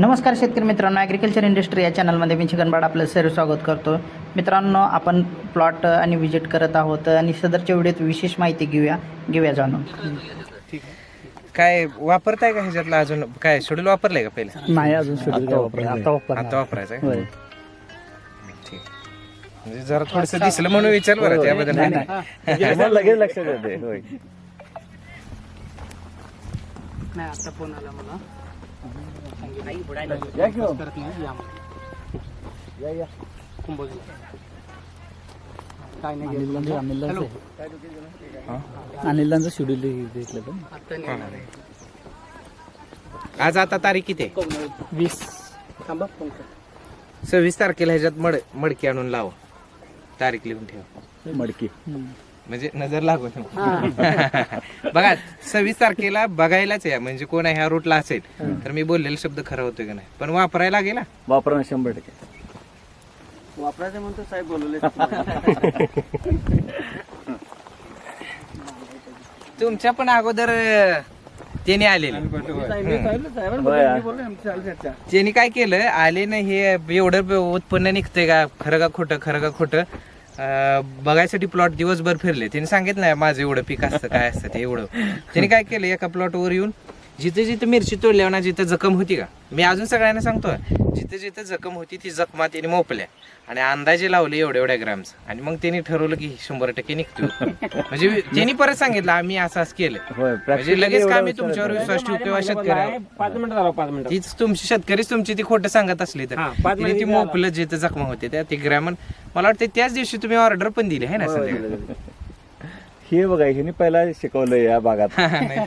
नमस्कार शेतकरी मित्रांनो ॲग्रिकल्चर इंडस्ट्री या चॅनलमध्ये मी चिकनबाड आपलं सर्व स्वागत करतो. मित्रांनो आपण प्लॉट आणि व्हिजिट करत आहोत आणि सदरच्या व्हिडिओत विशेष माहिती घेऊया घेऊया जाणून. काय वापरताय का ह्याच्यातलं अजून? काय शेड्यूल वापरलंय का पहिलं? नाही अजून शेड्यूल आता आता वापरायचं? ठीक. म्हणजे जरा थोडस दिसलं म्हणून विचार बरं त्याबद्दल. काय नाही. लगेच लक्षात येते होय. नाही आता फोन आला मला. अनिलांचं शेड्यूल घेतलं पण आज आता तारीख किती आहे? वीस. सव्वीस तारखेला ह्याच्यात मड मडकी आणून लाव. तारीख लिहून ठेव. मडकी. म्हणजे नजर लागू नये. बघा सव्वीस तारखेला बघायलाच या म्हणजे कोण ह्या रूटला असेल तर मी बोललेला शब्द खरा होतोय का नाही? पण वापरायला लागेल हा. वापरणं शंभर टक्के. वापरायचं म्हणतो साहेब बोलवले तुमच्या पण अगोदर अं, त्याने आलेले. त्यांनी काय केलं? आले ना हे एवढं उत्पन्न निघतंय का? खरं का खोटं खरं का खोटं? बघायसाठी प्लॉट दिवसभर फिरले. त्यांनी सांगितलं नाही माझं एवढं पीक असतं काय असतं ते एवढं. त्यांनी काय केलं एका प्लॉटवर येऊन जिथे जिथे मिरची तोडल्यावर ना जिथे जखम होती का? मी अजून सगळ्यांना सांगतो जिथे जिथे जखम होती ती जखमा त्यांनी मोपल्या. आणि अंदाजे लावले एवढ्या एवढ्या ग्रामचं आणि मग त्यांनी ठरवलं की शंभर टक्के निघतो. म्हणजे त्यांनी परत सांगितलं आम्ही असं असं केलं. म्हणजे लगेच का मी तुमच्यावर विश्वास ठेवू किंवा शेतकऱ्यावर मिनिटं झालं पाच मिनिटं. तीच तुमची शेतकरीच तुमची ती खोटं सांगत असली तर. तिने ती मोपलं जिथं जखमा होते त्या ते ग्रामन मला वाटतं त्याच दिवशी तुम्ही ऑर्डर पण दिली आहे ना संध्याकाळी? हे बघा ह्यानी पहिला शिकवलं या भागात.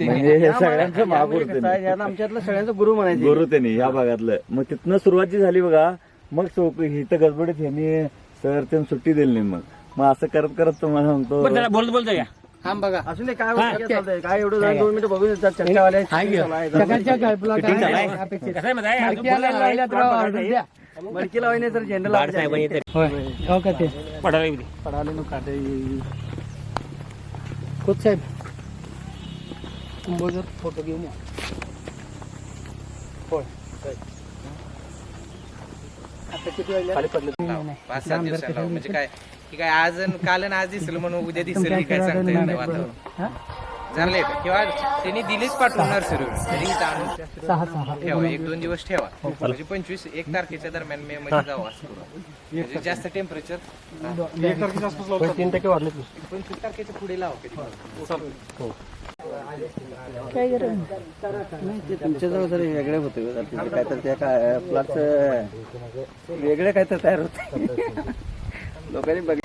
म्हणजे हे सगळ्यांचं महागुरु त्यांनी. आमच्यातलं सगळ्यांचं गुरु म्हणायचे. गुरु त्यांनी या भागातलं. मग तिथनं सुरुवात जी झाली बघा. मग चौक इथं गडबडीत ह्यांनी सर त्यांनी सुट्टी दिली नाही मग. मग असं करत करत तुम्हाला सांगतो. बोलत बोलतो या थांब बघा. असून दे, काय काय चालतंय? काय एवढं दोन मिनिटं बघून येतात, चर्चावाले. कसं आहे माहिती आहे? मडकी लावायने तर झेंडा लावायचा. पडाले नो काटे खुद साहेब कुंभोजर फोटो घेऊन या. आता किती वाजले? पाच सात म्हणजे काय की काय आज काल आणि आज दिसलं म्हणून उद्या दिसेल काय सांगता येत नाही वातावरण. लेट किंवा त्यांनी दिलीच पाठवून नर्सरीवर. सहा सहा. ठेवा. एक दोन दिवस ठेवा. म्हणजे पंचवीस एक तारखेच्या दरम्यान मे मध्ये जावं असं करू. म्हणजे जास्त टेम्परेचर तीन टक्के वाढले पंचवीस तारखेच्या पुढे लावा कधी तुमच्याजवळ जरा वेगळे होते काय तर त्या काय वेगळे काय तर तयार होते. लोकांनी बघ